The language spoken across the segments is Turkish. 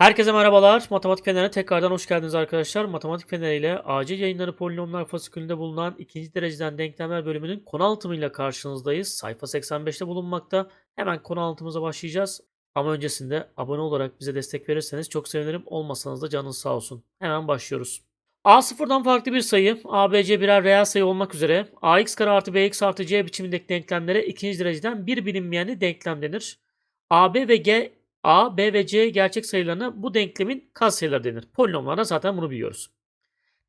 Herkese merhabalar. Matematik Fener'e tekrardan hoş geldiniz arkadaşlar. Matematik Fener ile acil yayınları polinomlar fasikülünde bulunan ikinci dereceden denklemler bölümünün konu anlatımıyla karşınızdayız. Sayfa 85'te bulunmakta. Hemen konu anlatımıza başlayacağız. Ama öncesinde abone olarak bize destek verirseniz çok sevinirim. Olmasanız da canınız sağ olsun. Hemen başlıyoruz. A sıfırdan farklı bir sayı, A, B, C birer reel sayı olmak üzere ax kare artı bx artı c biçimindeki denklemlere ikinci dereceden bir bilinmeyenli denklem denir. A, B ve G A, B ve C gerçek sayılarına bu denklemin katsayıları denir. Polinomlarda zaten bunu biliyoruz.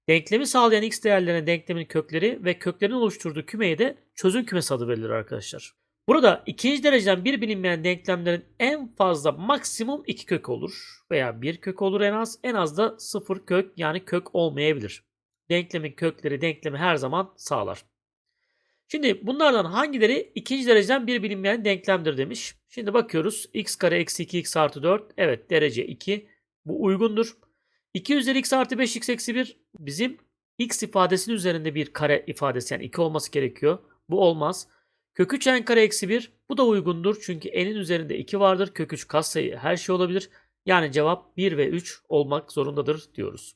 Denklemi sağlayan x değerlerine denklemin kökleri ve köklerin oluşturduğu kümeye de çözüm kümesi adı verilir arkadaşlar. Burada ikinci dereceden bir bilinmeyen denklemlerin en fazla maksimum iki kök olur. Veya bir kök olur en az. En az da sıfır kök yani kök olmayabilir. Denklemin kökleri denklemi her zaman sağlar. Şimdi bunlardan hangileri ikinci dereceden bir bilinmeyen denklemdir demiş. Şimdi bakıyoruz. x kare eksi 2x artı 4. Evet derece 2. Bu uygundur. 2 üzeri x artı 5 x eksi 1 bizim x ifadesinin üzerinde bir kare ifadesi yani 2 olması gerekiyor. Bu olmaz. Kök 3 n kare eksi 1 bu da uygundur. Çünkü n'in üzerinde 2 vardır. Kök 3 katsayı her şey olabilir. Yani cevap 1 ve 3 olmak zorundadır diyoruz.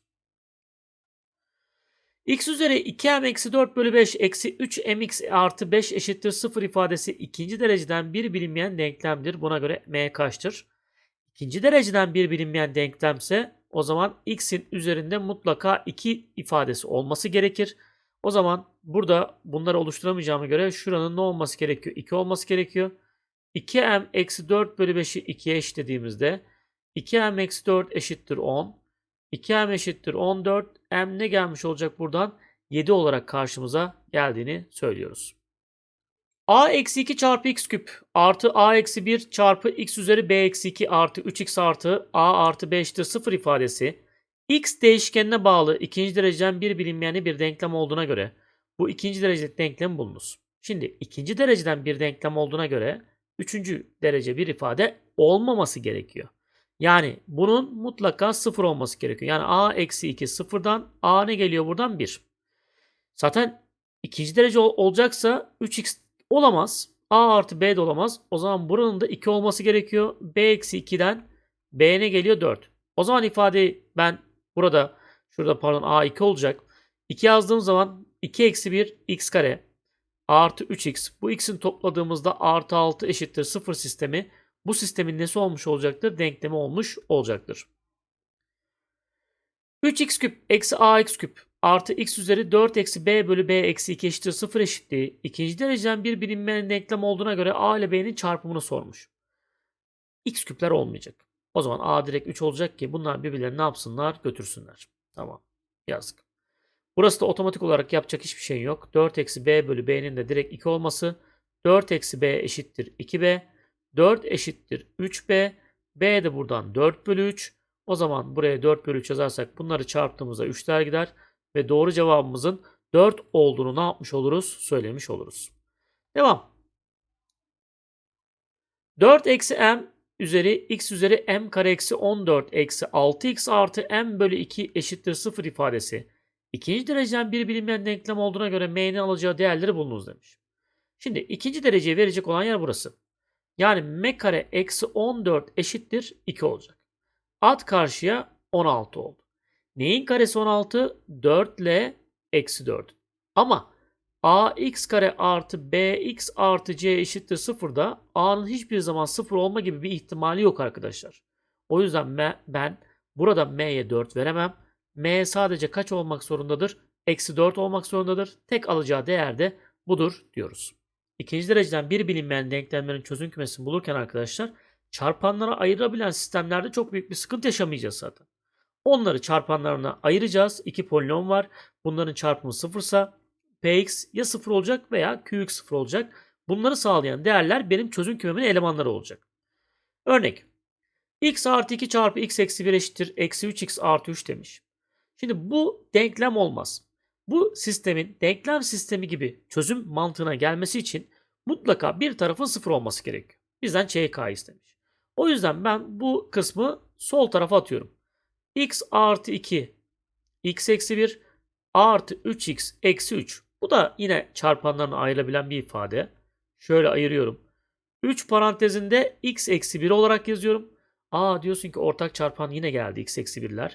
X üzeri 2m eksi 4 bölü 5 eksi 3 mx artı 5 eşittir 0 ifadesi ikinci dereceden bir bilinmeyen denklemdir. Buna göre m kaçtır? İkinci dereceden bir bilinmeyen denklemse o zaman x'in üzerinde mutlaka 2 ifadesi olması gerekir. O zaman burada bunları oluşturamayacağıma göre şuranın ne olması gerekiyor? 2 olması gerekiyor. 2m eksi 4 bölü 5'i 2'ye eşitlediğimizde 2m eksi 4 eşittir 10. 2m eşittir 14. m ne gelmiş olacak buradan? 7 olarak karşımıza geldiğini söylüyoruz. a eksi 2 çarpı x küp artı a eksi 1 çarpı x üzeri b eksi 2 artı 3x artı a artı b eşittir 0 ifadesi x değişkenine bağlı ikinci dereceden bir bilinmeyenli bir denklem olduğuna göre bu ikinci dereceli denklem bulunuz. Şimdi ikinci dereceden bir denklem olduğuna göre üçüncü derece bir ifade olmaması gerekiyor. Yani bunun mutlaka 0 olması gerekiyor. Yani a eksi 2 sıfırdan a ne geliyor buradan 1. Zaten ikinci derece ol- olacaksa 3x olamaz. a artı b de olamaz. O zaman buranın da 2 olması gerekiyor. b eksi 2'den b ne geliyor 4. O zaman ifadeyi ben burada şurada pardon a 2 olacak. 2 yazdığım zaman 2 eksi 1 x kare artı 3x. Bu x'in topladığımızda artı 6 eşittir 0 sistemi bu sistemin nesi olmuş olacaktır? Denklemi olmuş olacaktır. 3x küp eksi ax küp artı x üzeri 4 eksi b bölü b eksi 2 eşittir 0 eşitliği ikinci dereceden bir bilinmeyen denklem olduğuna göre a ile b'nin çarpımını sormuş. x küpler olmayacak. O zaman a direkt 3 olacak ki bunlar birbirlerini ne yapsınlar? Götürsünler. Tamam. Yazdık. Burası da otomatik olarak yapacak hiçbir şey yok. 4 eksi b bölü b'nin de direkt 2 olması. 4 eksi b eşittir 2b. 4 eşittir 3b. b de buradan 4 bölü 3. O zaman buraya 4 bölü 3 yazarsak bunları çarptığımızda 3'ler gider. Ve doğru cevabımızın 4 olduğunu ne yapmış oluruz? Söylemiş oluruz. Devam. 4 eksi m üzeri x üzeri m kare eksi 14 eksi 6x artı m bölü 2 eşittir 0 ifadesi. İkinci dereceden bir bilinmeyen denklem olduğuna göre m'nin alacağı değerleri bulunuz demiş. Şimdi ikinci dereceye verecek olan yer burası. Yani m kare eksi 14 eşittir 2 olacak. At karşıya 16 oldu. Neyin karesi 16? 4 ile eksi 4. Ama ax kare artı bx artı c eşittir 0'da a'nın hiçbir zaman 0 olma gibi bir ihtimali yok arkadaşlar. O yüzden ben burada m'ye 4 veremem. m sadece kaç olmak zorundadır? Eksi 4 olmak zorundadır. Tek alacağı değer de budur diyoruz. İkinci dereceden bir bilinmeyen denklemlerin çözüm kümesini bulurken arkadaşlar çarpanlara ayırabilen sistemlerde çok büyük bir sıkıntı yaşamayacağız zaten. Onları çarpanlarına ayıracağız. İki polinom var. Bunların çarpımı sıfırsa px ya sıfır olacak veya qx sıfır olacak. Bunları sağlayan değerler benim çözüm kümemin elemanları olacak. Örnek. x artı 2 çarpı x eksi 1 eşittir. Eksi 3x artı 3 demiş. Şimdi bu denklem olmaz. Bu sistemin denklem sistemi gibi çözüm mantığına gelmesi için mutlaka bir tarafın sıfır olması gerekiyor. Bizden ÇK istemiş. O yüzden ben bu kısmı sol tarafa atıyorum. x artı 2 x eksi 1 artı 3x eksi 3. Bu da yine çarpanlarına ayrılabilen bir ifade. Şöyle ayırıyorum. 3 parantezinde x eksi 1 olarak yazıyorum. Aa diyorsun ki ortak çarpan yine geldi x eksi 1'ler.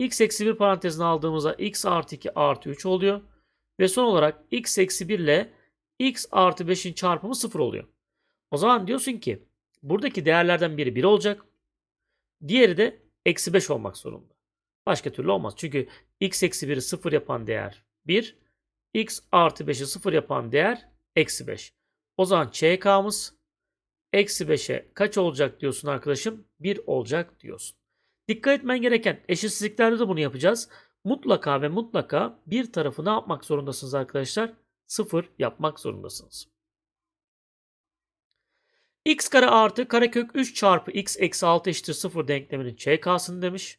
X eksi 1 parantezine aldığımızda x artı 2 artı 3 oluyor. Ve son olarak x eksi 1 ile x artı 5'in çarpımı 0 oluyor. O zaman diyorsun ki buradaki değerlerden biri 1 olacak. Diğeri de eksi 5 olmak zorunda. Başka türlü olmaz. Çünkü x eksi 1'i 0 yapan değer 1. x artı 5'i 0 yapan değer eksi 5. O zaman ÇK'mız eksi 5'e kaç olacak diyorsun arkadaşım? 1 olacak diyorsun. Dikkat etmen gereken eşitsizliklerde de bunu yapacağız. Mutlaka ve mutlaka bir tarafı ne yapmak zorundasınız arkadaşlar? 0 yapmak zorundasınız. x kare artı karekök 3 çarpı x eksi 6 eşittir 0 denkleminin ÇK'sını demiş.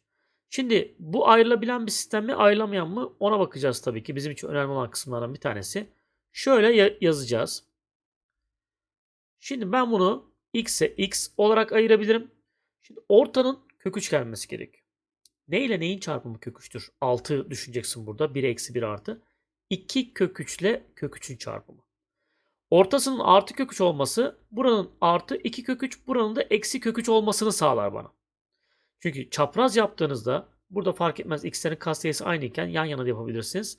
Şimdi bu ayrılabilen bir sistem mi ayrılamayan mı ona bakacağız tabii ki. Bizim için önemli olan kısımlardan bir tanesi. Şöyle yazacağız. Şimdi ben bunu x'e x olarak ayırabilirim. Şimdi ortanın kök 3 gelmesi gerekiyor. Ne ile neyin çarpımı kök 3'tür? 6 düşüneceksin burada. 1 eksi 1 artı. 2 kök 3 ile kök 3'ün çarpımı. Ortasının artı kök 3 olması buranın artı 2 kök 3 buranın da eksi kök 3 olmasını sağlar bana. Çünkü çapraz yaptığınızda burada fark etmez x'lerin katsayısı aynı iken yan yana da yapabilirsiniz.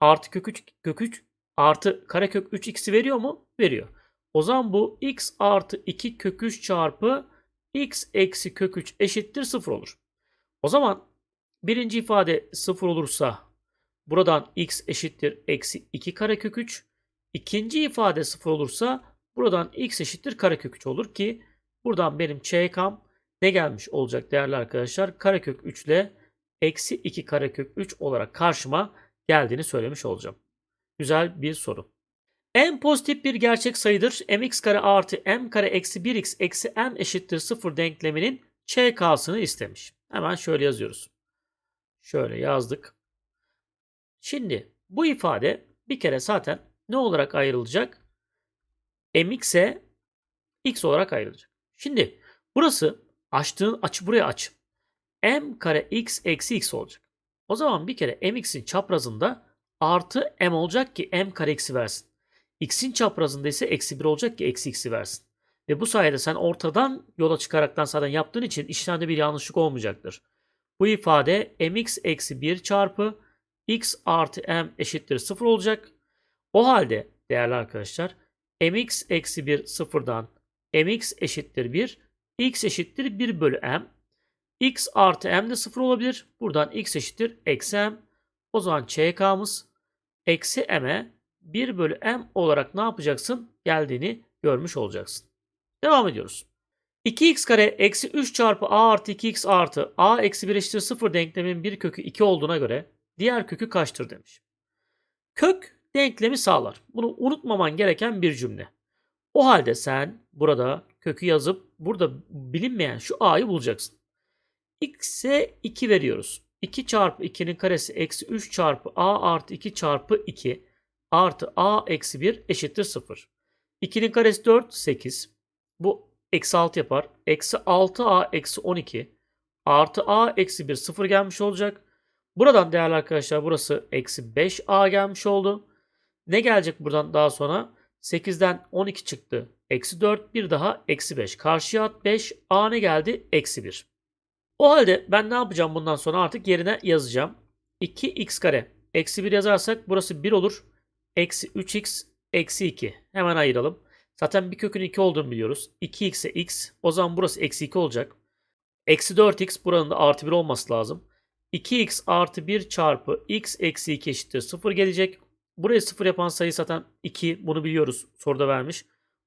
Artı kök 3 kök 3 artı karekök 3 x'i veriyor mu? Veriyor. O zaman bu x artı 2 kök 3 çarpı x eksi kök 3 eşittir 0 olur. O zaman birinci ifade 0 olursa buradan x eşittir eksi 2 karekök 3. İkinci ifade 0 olursa buradan x eşittir karekök 3 olur ki buradan benim ÇK'm ne gelmiş olacak değerli arkadaşlar? Karekök 3 ile eksi 2 karekök 3 olarak karşıma geldiğini söylemiş olacağım. Güzel bir soru. En pozitif bir gerçek sayıdır. mx kare artı m kare eksi 1x eksi m eşittir 0 denkleminin ÇK'sını istemiş. Hemen şöyle yazıyoruz. Şöyle yazdık. Şimdi bu ifade bir kere zaten ne olarak ayrılacak? mx'e x olarak ayrılacak. Şimdi burası açtığın açı buraya aç. m kare x eksi x olacak. O zaman bir kere mx'in çaprazında artı m olacak ki m kare x'i versin. X'in çaprazında ise eksi 1 olacak ki eksi x'i versin. Ve bu sayede sen ortadan yola çıkaraktan zaten yaptığın için işlemde bir yanlışlık olmayacaktır. Bu ifade mx eksi 1 çarpı x artı m eşittir 0 olacak. O halde değerli arkadaşlar mx eksi 1 sıfırdan mx eşittir 1 x eşittir 1 bölü m. x artı m de 0 olabilir. Buradan x eşittir eksi m. O zaman ÇK'mız eksi m'e 1 bölü m olarak ne yapacaksın? Geldiğini görmüş olacaksın. Devam ediyoruz. 2x kare eksi 3 çarpı a artı 2x artı a eksi 1 eşittir 0 denklemin bir kökü 2 olduğuna göre diğer kökü kaçtır demiş. Kök denklemi sağlar. Bunu unutmaman gereken bir cümle. O halde sen burada kökü yazıp burada bilinmeyen şu a'yı bulacaksın. x'e 2 veriyoruz. 2 çarpı 2'nin karesi eksi 3 çarpı a artı 2 çarpı 2 artı a eksi 1 eşittir 0. 2'nin karesi 4, 8. Bu eksi 6 yapar. Eksi 6a eksi 12 artı a eksi 1 0 gelmiş olacak. Buradan değerli arkadaşlar burası eksi 5a gelmiş oldu. Ne gelecek buradan daha sonra? 8'den 12 çıktı. Eksi 4 bir daha eksi 5. Karşıya at 5. A ne geldi? Eksi 1. O halde ben ne yapacağım bundan sonra artık yerine yazacağım. 2x kare. Eksi 1 yazarsak burası 1 olur. Eksi 3x eksi 2. Hemen ayıralım. Zaten bir kökün 2 olduğunu biliyoruz. 2x'e x. O zaman burası eksi 2 olacak. Eksi 4x buranın da artı 1 olması lazım. 2x artı 1 çarpı x eksi 2 eşittir 0 gelecek. Burayı 0 yapan sayı zaten 2. Bunu biliyoruz. Soruda vermiş.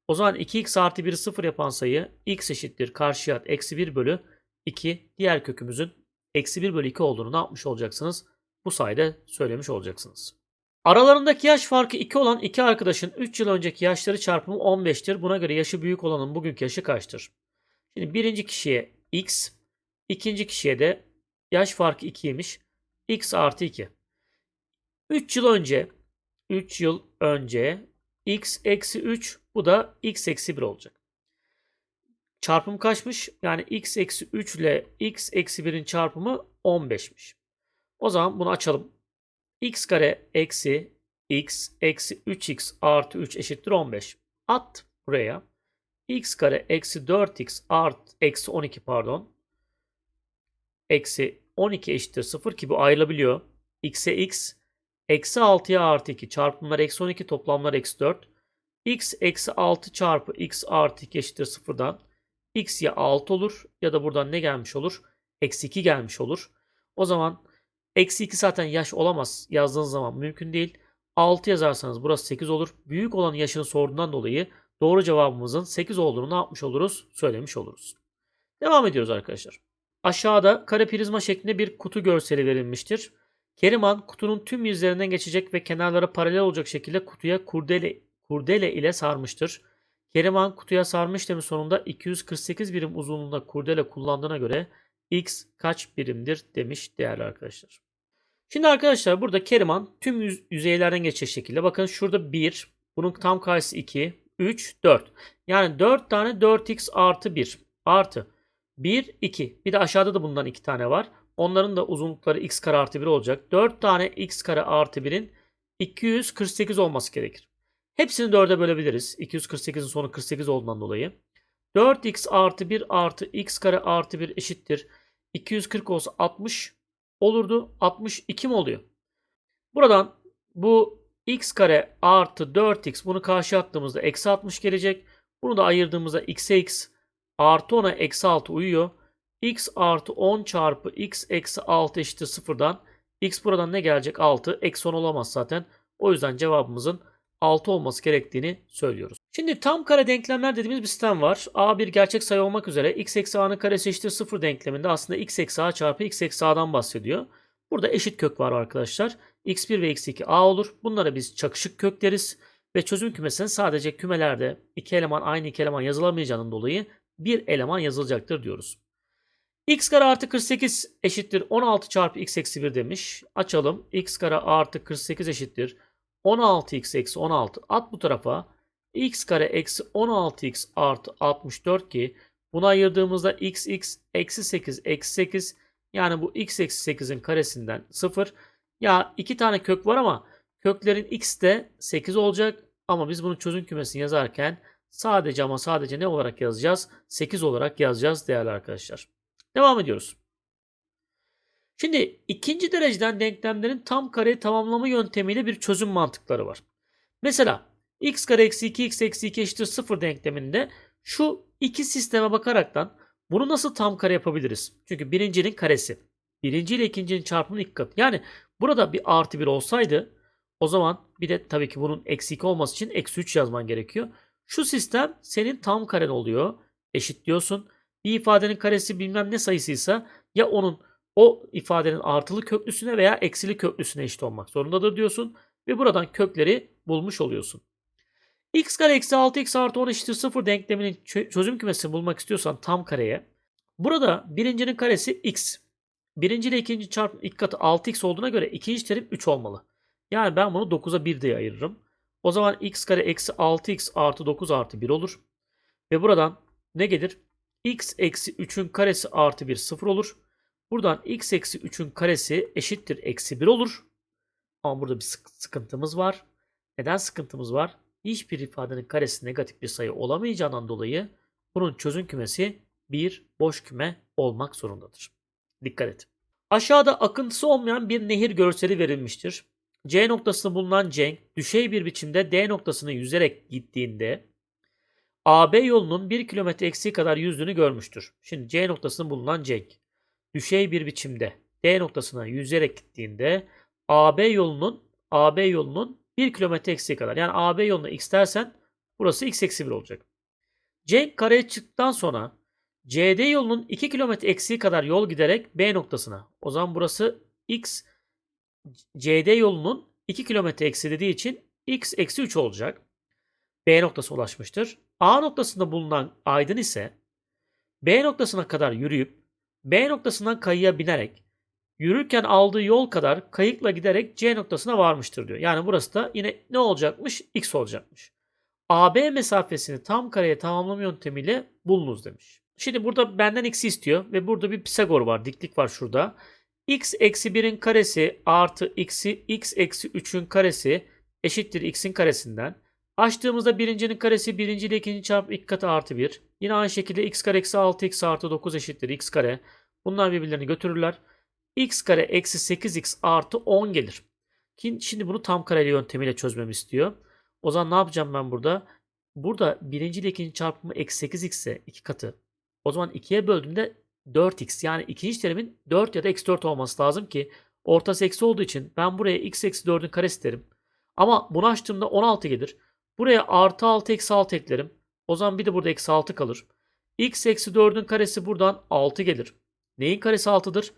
O zaman 2x artı 1'i 0 yapan sayı x eşittir karşıya eksi 1 bölü 2. Diğer kökümüzün eksi 1 bölü 2 olduğunu ne yapmış olacaksınız? Bu sayede söylemiş olacaksınız. Aralarındaki yaş farkı 2 olan iki arkadaşın 3 yıl önceki yaşları çarpımı 15'tir. Buna göre yaşı büyük olanın bugünkü yaşı kaçtır? Şimdi birinci kişiye x, ikinci kişiye de yaş farkı 2'ymiş. x artı 2. 3 yıl önce 3 yıl önce x eksi 3 bu da x eksi 1 olacak. Çarpım kaçmış? Yani x eksi 3 ile x eksi 1'in çarpımı 15'miş. O zaman bunu açalım. X kare eksi x eksi 3x artı 3 eşittir 15. At buraya. x kare eksi 4x artı eksi 12 pardon eksi 12 eşittir 0 ki bu ayrılabiliyor. x'e x eksi 6'ya artı 2 çarpımlar eksi 12 toplamlar eksi 4. x eksi 6 çarpı x artı 2 eşittir 0'dan x ya 6 olur ya da buradan ne gelmiş olur? Eksi 2 gelmiş olur. O zaman eksi 2 zaten yaş olamaz yazdığınız zaman mümkün değil. 6 yazarsanız burası 8 olur. Büyük olan yaşını sorduğundan dolayı doğru cevabımızın 8 olduğunu ne yapmış oluruz? Söylemiş oluruz. Devam ediyoruz arkadaşlar. Aşağıda kare prizma şeklinde bir kutu görseli verilmiştir. Keriman kutunun tüm yüzlerinden geçecek ve kenarlara paralel olacak şekilde kutuya kurdele, kurdele ile sarmıştır. Keriman kutuya sarma işlemi sonunda 248 birim uzunluğunda kurdele kullandığına göre x kaç birimdir demiş değerli arkadaşlar. Şimdi arkadaşlar burada Keriman tüm yüz- yüzeylerden geçecek şekilde bakın şurada 1, bunun tam karşısı 2, 3, 4. Yani 4 tane 4x artı 1 artı 1, 2. Bir de aşağıda da bundan 2 tane var. Onların da uzunlukları x kare artı 1 olacak. 4 tane x kare artı 1'in 248 olması gerekir. Hepsini 4'e bölebiliriz. 248'in sonu 48 olduğundan dolayı. 4x artı 1 artı x kare artı 1 eşittir. 240 olsa 60 olurdu. 62 mi oluyor? Buradan bu x kare artı 4x bunu karşıya attığımızda eksi 60 gelecek. Bunu da ayırdığımızda x'e x artı 10'a eksi 6 uyuyor. x artı 10 çarpı x eksi 6 eşittir sıfırdan. x buradan ne gelecek? 6. Eksi 10 olamaz zaten. O yüzden cevabımızın 6 olması gerektiğini söylüyoruz. Şimdi tam kare denklemler dediğimiz bir sistem var. a bir gerçek sayı olmak üzere x eksi a'nın karesi eşittir 0 denkleminde aslında x eksi a çarpı x eksi a'dan bahsediyor. Burada eşit kök var arkadaşlar. x1 ve x2 a olur. Bunlara biz çakışık kök deriz. Ve çözüm kümesinin sadece kümelerde iki eleman aynı iki eleman yazılamayacağının dolayı bir eleman yazılacaktır diyoruz. x kare artı 48 eşittir 16 çarpı x eksi 1 demiş. Açalım. x kare artı 48 eşittir 16x eksi 16 at bu tarafa. X kare eksi 16x artı 64 ki bunu ayırdığımızda x x eksi 8 eksi 8 yani bu x eksi 8'in karesinden 0. Ya iki tane kök var ama köklerin x de 8 olacak ama biz bunun çözüm kümesini yazarken sadece ama sadece ne olarak yazacağız? 8 olarak yazacağız değerli arkadaşlar. Devam ediyoruz. Şimdi ikinci dereceden denklemlerin tam kare tamamlama yöntemiyle bir çözüm mantıkları var. Mesela x kare eksi 2 x eksi 2 eşittir 0 denkleminde şu iki sisteme bakaraktan bunu nasıl tam kare yapabiliriz? Çünkü birincinin karesi. Birinci ile ikincinin çarpımının ilk katı. Yani burada bir artı 1 olsaydı o zaman bir de tabii ki bunun eksi 2 olması için eksi 3 yazman gerekiyor. Şu sistem senin tam karen oluyor. Eşitliyorsun. Bir ifadenin karesi bilmem ne sayısıysa ya onun o ifadenin artılı köklüsüne veya eksili köklüsüne eşit olmak zorundadır diyorsun. Ve buradan kökleri bulmuş oluyorsun. X kare eksi 6x artı 10 eşittir 0 denkleminin çö- çözüm kümesini bulmak istiyorsan tam kareye. Burada birincinin karesi x. Birinci ile ikinci çarpım ilk katı 6x olduğuna göre ikinci terim 3 olmalı. Yani ben bunu 9'a 1 diye ayırırım. O zaman x kare eksi 6x artı 9 artı 1 olur. Ve buradan ne gelir? x eksi 3'ün karesi artı 1 0 olur. Buradan x eksi 3'ün karesi eşittir eksi 1 olur. Ama burada bir sık- sıkıntımız var. Neden sıkıntımız var? Hiçbir ifadenin karesi negatif bir sayı olamayacağından dolayı bunun çözüm kümesi bir boş küme olmak zorundadır. Dikkat et. Aşağıda akıntısı olmayan bir nehir görseli verilmiştir. C noktasında bulunan Cenk düşey bir biçimde D noktasını yüzerek gittiğinde AB yolunun 1 kilometre eksiği kadar yüzdüğünü görmüştür. Şimdi C noktasında bulunan Cenk düşey bir biçimde D noktasına yüzerek gittiğinde AB yolunun AB yolunun 1 kilometre eksiği kadar. Yani AB yoluna x dersen burası x eksi 1 olacak. Cenk kareye çıktıktan sonra CD yolunun 2 kilometre eksiği kadar yol giderek B noktasına. O zaman burası x CD yolunun 2 kilometre eksi dediği için x eksi 3 olacak. B noktası ulaşmıştır. A noktasında bulunan Aydın ise B noktasına kadar yürüyüp B noktasından kayıya binerek yürürken aldığı yol kadar kayıkla giderek C noktasına varmıştır diyor. Yani burası da yine ne olacakmış? X olacakmış. AB mesafesini tam kareye tamamlama yöntemiyle bulunuz demiş. Şimdi burada benden x istiyor ve burada bir Pisagor var. Diklik var şurada. x eksi 1'in karesi artı x'i x eksi 3'ün karesi eşittir x'in karesinden. Açtığımızda birincinin karesi birinci ile ikinci çarpı ilk katı artı 1. Yine aynı şekilde x kare eksi 6x artı 9 eşittir x kare. Bunlar birbirlerini götürürler. X kare eksi 8x artı 10 gelir. Şimdi bunu tam kareli yöntemiyle çözmemi istiyor. O zaman ne yapacağım ben burada? Burada birinci ile ikinci çarpımı eksi 8x ise 2 katı. O zaman 2'ye böldüğümde 4x yani ikinci terimin 4 ya da eksi 4 olması lazım ki ortası eksi olduğu için ben buraya x eksi 4'ün karesi derim. Ama bunu açtığımda 16 gelir. Buraya artı 6 eksi 6 eklerim. O zaman bir de burada eksi 6 kalır. x eksi 4'ün karesi buradan 6 gelir. Neyin karesi 6'dır?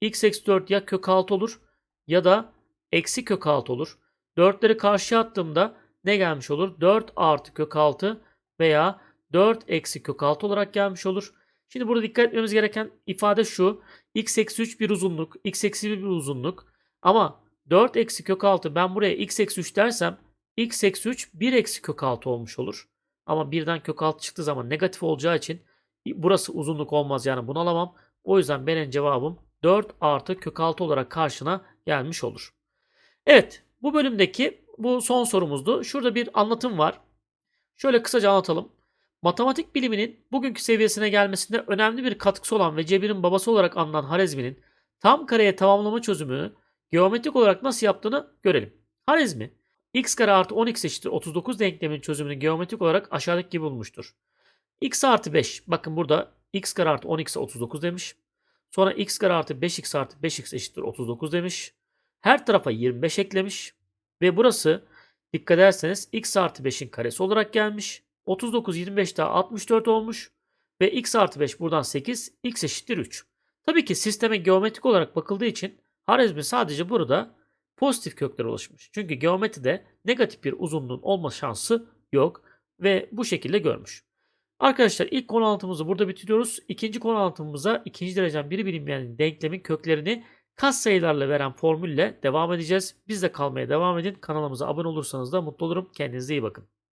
X eksi 4 ya kök 6 olur ya da eksi kök 6 olur. 4'leri karşıya attığımda ne gelmiş olur? 4 artı kök 6 veya 4 eksi kök 6 olarak gelmiş olur. Şimdi burada dikkat etmemiz gereken ifade şu. x eksi 3 bir uzunluk, x eksi 1 bir uzunluk. Ama 4 eksi kök 6 ben buraya x eksi 3 dersem x eksi 3 1 eksi kök 6 olmuş olur. Ama birden kök 6 çıktığı zaman negatif olacağı için burası uzunluk olmaz yani bunu alamam. O yüzden benim cevabım 4 artı kök 6 olarak karşına gelmiş olur. Evet bu bölümdeki bu son sorumuzdu. Şurada bir anlatım var. Şöyle kısaca anlatalım. Matematik biliminin bugünkü seviyesine gelmesinde önemli bir katkısı olan ve cebirin babası olarak anılan Harezmi'nin tam kareye tamamlama çözümünü geometrik olarak nasıl yaptığını görelim. Harezmi, x kare artı 10x eşittir 39 denklemin çözümünü geometrik olarak aşağıdaki gibi bulmuştur. x artı 5, bakın burada x kare artı 10x'e 39 demiş. Sonra x kare artı 5x artı 5x eşittir 39 demiş. Her tarafa 25 eklemiş. Ve burası dikkat ederseniz x artı 5'in karesi olarak gelmiş. 39, 25 daha 64 olmuş. Ve x artı 5 buradan 8, x eşittir 3. Tabii ki sisteme geometrik olarak bakıldığı için Harizmi sadece burada pozitif kökler oluşmuş. Çünkü geometride negatif bir uzunluğun olma şansı yok ve bu şekilde görmüş. Arkadaşlar ilk konu anlatımımızı burada bitiriyoruz. İkinci konu anlatımımıza ikinci derecen biri bilinmeyen denklemin köklerini kas sayılarla veren formülle devam edeceğiz. Bizde kalmaya devam edin. Kanalımıza abone olursanız da mutlu olurum. Kendinize iyi bakın.